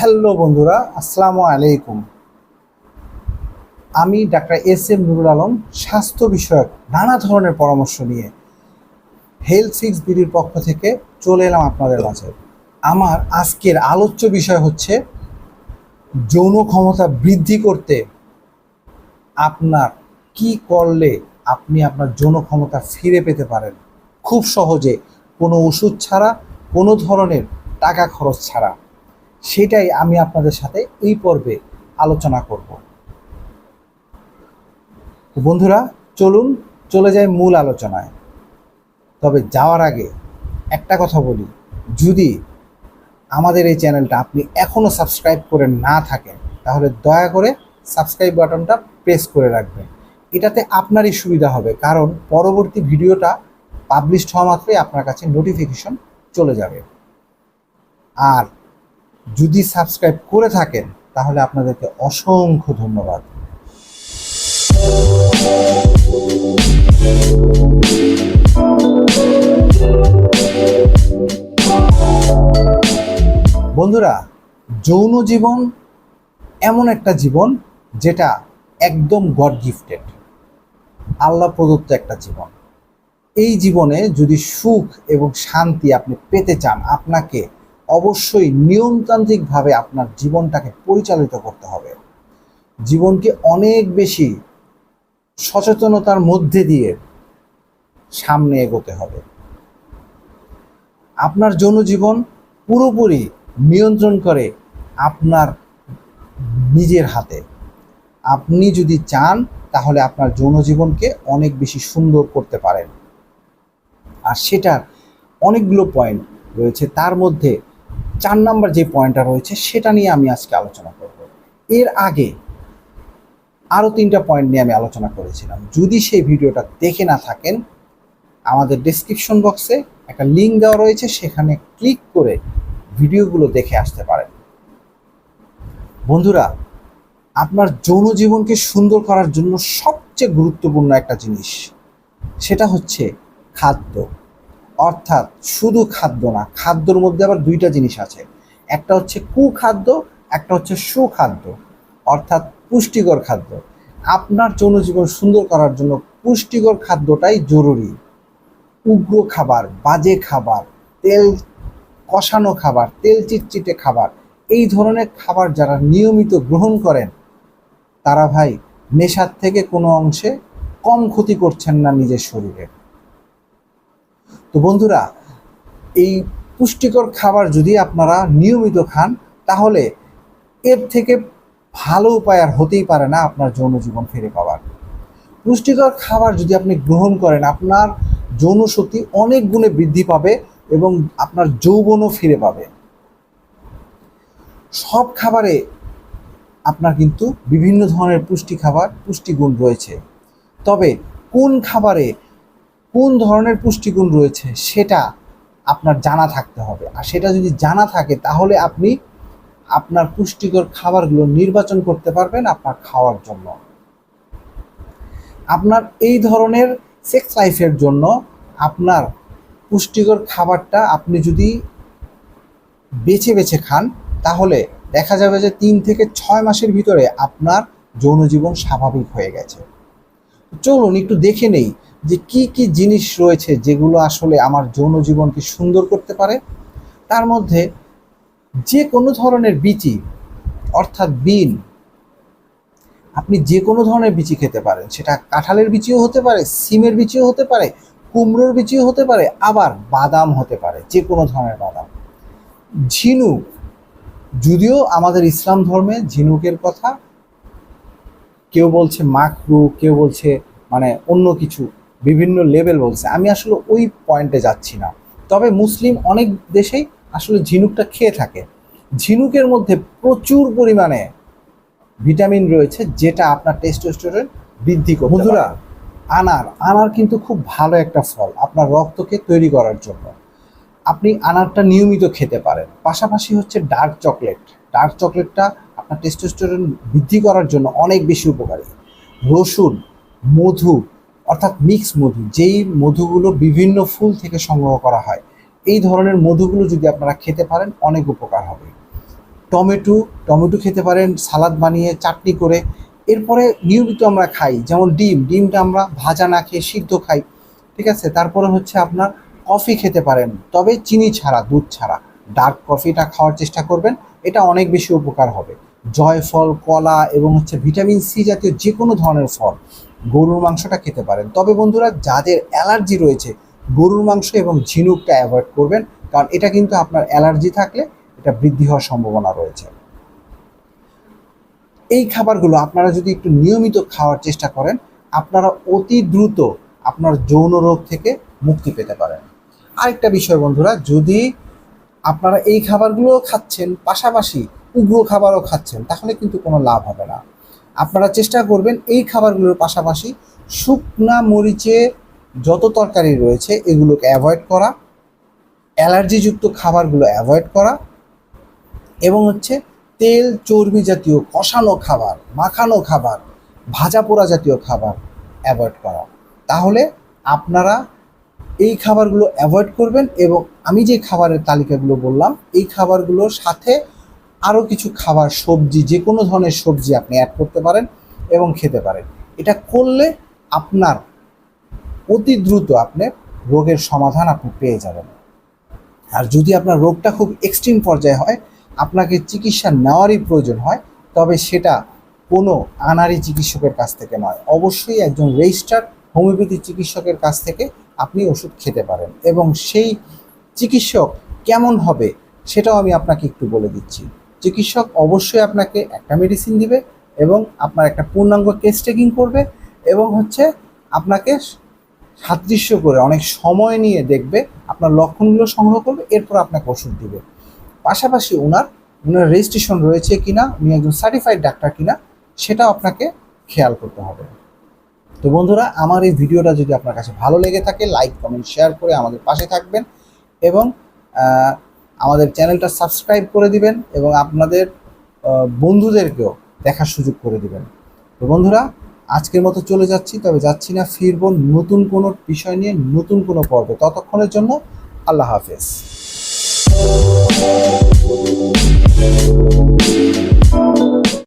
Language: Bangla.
হ্যালো বন্ধুরা, আসসালামু আলাইকুম। আমি doctor S M Nurul Alam, স্বাস্থ্য বিষয়ক নানা ধরনের পরামর্শ নিয়ে হেলথ সিক্স বিডির পক্ষ থেকে চলে এলাম আপনাদের মাঝে। আমার আজকের আলোচ্য বিষয় হচ্ছে, যৌন ক্ষমতা বৃদ্ধি করতে আপনার কি করলে আপনি আপনার যৌন ক্ষমতা ফিরে পেতে পারেন? খুব সহজে কোনো ওষুধ ছাড়া, কোনো ধরনের টাকা খরচ ছাড়া। সেটাই আমি আপনাদের সাথে এই পর্বে আলোচনা করব। বন্ধুরা, চলুন চলে যাই মূল আলোচনায়। তবে যাওয়ার আগে একটা কথা বলি, যদি আমাদের এই চ্যানেলটা আপনি এখনও সাবস্ক্রাইব করে না থাকেন, তাহলে দয়া করে সাবস্ক্রাইব বাটনটা প্রেস করে রাখবেন। এটাতে আপনারই সুবিধা হবে, কারণ পরবর্তী ভিডিওটা পাবলিশড হওয়া মাত্রই আপনার কাছে নোটিফিকেশন চলে যাবে। আর যদি সাবস্ক্রাইব করে থাকেন, তাহলে আপনাদেরকে অসংখ্য ধন্যবাদ। বন্ধুরা, যৌন জীবন এমন একটা জীবন যেটা একদম গড গিফটেড। আল্লাহ প্রদত্ত একটা জীবন। এই জীবনে যদি সুখ এবং শান্তি আপনি পেতে চান, আপনাকে অবশ্যই নিয়মতান্ত্রিকভাবে আপনার জীবনটাকে পরিচালিত করতে হবে। জীবনকে অনেক বেশি সচেতনতার মধ্যে দিয়ে সামনে এগোতে হবে। আপনার জনজীবন পুরোপুরি নিয়ন্ত্রণ করে আপনার নিজের হাতে। আপনি যদি চান, তাহলে আপনার যৌনজীবনকে অনেক বেশি সুন্দর করতে পারেন। আর সেটার অনেকগুলো পয়েন্ট রয়েছে। তার মধ্যে চার নাম্বার যে পয়েন্টটা রয়েছে, সেটা নিয়ে আমি আজকে আলোচনা করব। এর আগে আরও তিনটা পয়েন্ট নিয়ে আমি আলোচনা করেছিলাম। যদি সেই ভিডিওটা দেখে না থাকেন, আমাদের ডিসক্রিপশন বক্সে একটা লিঙ্ক দেওয়া রয়েছে, সেখানে ক্লিক করে ভিডিওগুলো দেখে আসতে পারেন। বন্ধুরা, আপনার যৌন জীবনকে সুন্দর করার জন্য সবচেয়ে গুরুত্বপূর্ণ একটা জিনিস, সেটা হচ্ছে খাদ্য। অর্থাৎ শুধু খাদ্য না, খাদ্যর মধ্যে আবার দুইটা জিনিস আছে। একটা হচ্ছে কুখাদ্য, একটা হচ্ছে সুখাদ্য, অর্থাৎ পুষ্টিকর খাদ্য। আপনার জনজীবন সুন্দর করার জন্য পুষ্টিকর খাদ্যটাই জরুরি। উগ্র খাবার, বাজে খাবার, তেল কষানো খাবার, তেল চিটচিটে খাবার, এই ধরনের খাবার যারা নিয়মিত গ্রহণ করেন, তারা ভাই নেশার থেকে কোনো অংশে কম ক্ষতি করছেন না নিজের শরীরের তো বন্ধুরা, এই পুষ্টিকর খাবার যদি আপনারা নিয়মিত খান, তাহলে এর থেকে ভালো উপায় আর হতেই পারে না আপনার যৌন জীবন ফিরে পাওয়ার। পুষ্টিকর খাবার যদি আপনি গ্রহণ করেন, আপনার যৌন শক্তি অনেক গুণে বৃদ্ধি পাবে এবং আপনার যৌবনও ফিরে পাবে। সব খাবারে আপনার কিন্তু বিভিন্ন ধরনের পুষ্টি খাবার পুষ্টিগুণ রয়েছে। তবে কোন খাবারে কোন ধরনের পুষ্টিগুণ রয়েছে সেটা আপনার জানা থাকতে হবে। আর সেটা যদি জানা থাকে তাহলে আপনি আপনার পুষ্টিকর খাবারগুলো নির্বাচন করতে পারবেন আপনার খাওয়ার জন্য। আপনার এই ধরনের সেক্স লাইফের জন্য আপনার পুষ্টিকর খাবারটা আপনি যদি বেছে বেছে খান তাহলে দেখা যাবে যে তিন থেকে ছয় মাসের ভিতরে আপনার যৌন জীবন স্বাভাবিক হয়ে গেছে। চলুন একটু দেখে নেই যে কি কি জিনিস রয়েছে যেগুলো আসলে আমার যৌন জীবনকে সুন্দর করতে পারে? তার মধ্যে যে কোনো ধরনের বিচি, অর্থাৎ বিন, আপনি যে কোনো ধরনের বিচি খেতে পারেন। সেটা কাঁঠালের বিচিও হতে পারে, সিমের বিচিও হতে পারে, কুমড়োর বিচিও হতে পারে, আবার বাদাম হতে পারে, যে কোনো ধরনের বাদাম। ঝিনুক, যদিও আমাদের ইসলাম ধর্মে ঝিনুকের কথা, কেউ বলছে মাকরু কেউ বলছে মানে অন্য কিছু। বিভিন্ন লেভেল বলছে। আমি আসলে ওই পয়েন্টে যাচ্ছি না। তবে মুসলিম অনেক দেশেই আসলে ঝিনুকটা খেয়ে থাকে। ঝিনুকের মধ্যে প্রচুর পরিমাণে ভিটামিন রয়েছে যেটা আপনার টেস্টোস্টেরন বৃদ্ধি করে বন্ধুরা আনার আনার কিন্তু খুব ভালো একটা ফল আপনার রক্তকে তৈরি করার জন্য। আপনি আনারটা নিয়মিত খেতে পারেন। পাশাপাশি হচ্ছে ডার্ক চকলেট ডার্ক চকলেটটা আপনার টেস্টোস্টেরন বৃদ্ধি করার জন্য অনেক বেশি উপকারী। রসুন মধু অর্থাৎ মিক্স মধু, যেই মধুগুলো বিভিন্ন ফুল থেকে সংগ্রহ করা হয়, এই ধরনের মধুগুলো যদি আপনারা খেতে পারেন, অনেক উপকার হবে। টমেটো টমেটো খেতে পারেন, সালাদ বানিয়ে চাটনি করে। এরপরে নিয়মিত আমরা খাই, যেমন ডিম। ডিমটা আমরা ভাজা না খেয়ে সিদ্ধ খাই, ঠিক আছে? তারপরে হচ্ছে আপনার কফি খেতে পারেন, তবে চিনি ছাড়া, দুধ ছাড়া। ডার্ক কফিটা খাওয়ার চেষ্টা করবেন, এটা অনেক বেশি উপকার হবে। জয়ফল, কলা এবং হচ্ছে ভিটামিন সি জাতীয় যে কোনো ধরনের ফল গরুর মাংসটা খেতে পারেন। তবে বন্ধুরা, যাদের অ্যালার্জি রয়েছে, গরুর মাংস এবং ঝিনুকটা অ্যাভয়েড করবেন, কারণ এটা কিন্তু আপনার অ্যালার্জি থাকলে এটা বৃদ্ধি হওয়ার সম্ভাবনা রয়েছে। এই খাবারগুলো আপনারা যদি একটু নিয়মিত খাওয়ার চেষ্টা করেন, আপনারা অতি দ্রুত আপনার যৌন রোগ থেকে মুক্তি পেতে পারেন। আরেকটা বিষয় বন্ধুরা, যদি আপনারা এই খাবারগুলো খাচ্ছেন, পাশাপাশি উগ্র খাবারও খাচ্ছেন, তাহলে কিন্তু কোনো লাভ হবে না। আপনারা চেষ্টা করবেন এই খাবারগুলোর পাশাপাশি শুকনা মরিচে যত তরকারি রয়েছে এগুলোকে অ্যাভয়েড করা, অ্যালার্জিযুক্ত খাবারগুলো অ্যাভয়েড করা এবং হচ্ছে তেল চর্বি জাতীয় কষানো খাবার, মাখানো খাবার, ভাজা পোড়া জাতীয় খাবার অ্যাভয়েড করা। তাহলে আপনারা এই খাবারগুলো অ্যাভয়েড করবেন এবং আমি যে খাবারের তালিকাগুলো বললাম, এই খাবারগুলোর সাথে আরও কিছু খাবার, সবজি যে কোনো ধরনের সবজি আপনি অ্যাড করতে পারেন এবং খেতে পারেন। এটা করলে আপনার অতি দ্রুত আপনি রোগের সমাধান আপনি পেয়ে যাবেন। আর যদি আপনার রোগটা খুব এক্সট্রিম পর্যায়ে হয়, আপনাকে চিকিৎসা নেওয়ারই প্রয়োজন হয়, তবে সেটা কোনো আনারি চিকিৎসকের কাছ থেকে নয়। অবশ্যই একজন রেজিস্টার্ড হোমিওপ্যাথি চিকিৎসকের কাছ থেকে আপনি ওষুধ খেতে পারেন এবং সেই চিকিৎসক কেমন হবে সেটাও আমি আপনাকে একটু বলে দিচ্ছি। চিকিৎসক অবশ্যই আপনাকে একটা মেডিসিন দিবে এবং আপনার একটা পূর্ণাঙ্গ কেস টেকিং করবে এবং হচ্ছে আপনাকে সাদৃশ্য করে অনেক সময় নিয়ে দেখবে, আপনার লক্ষণগুলো সংগ্রহ করবে, এরপর আপনাকে ওষুধ দিবে। পাশাপাশি ওনার ওনার রেজিস্ট্রেশন রয়েছে কিনা, উনি একজন সার্টিফাইড ডাক্তার কিনা, সেটাও আপনাকে খেয়াল করতে হবে। তো বন্ধুরা, আমার এই ভিডিওটা যদি আপনার কাছে ভালো লেগে থাকে লাইক কমেন্ট শেয়ার করে আমাদের পাশে থাকবেন এবং আমাদের চ্যানেলটা সাবস্ক্রাইব করে দিবেন এবং আপনাদের বন্ধুদেরকেও দেখার সুযোগ করে দিবেন। তো বন্ধুরা, আজকের মতো চলে যাচ্ছি, তবে যাচ্ছি না, ফিরব নতুন কোনো বিষয় নিয়ে, নতুন কোনো পর্বে। ততক্ষণের জন্য আল্লাহ হাফেজ।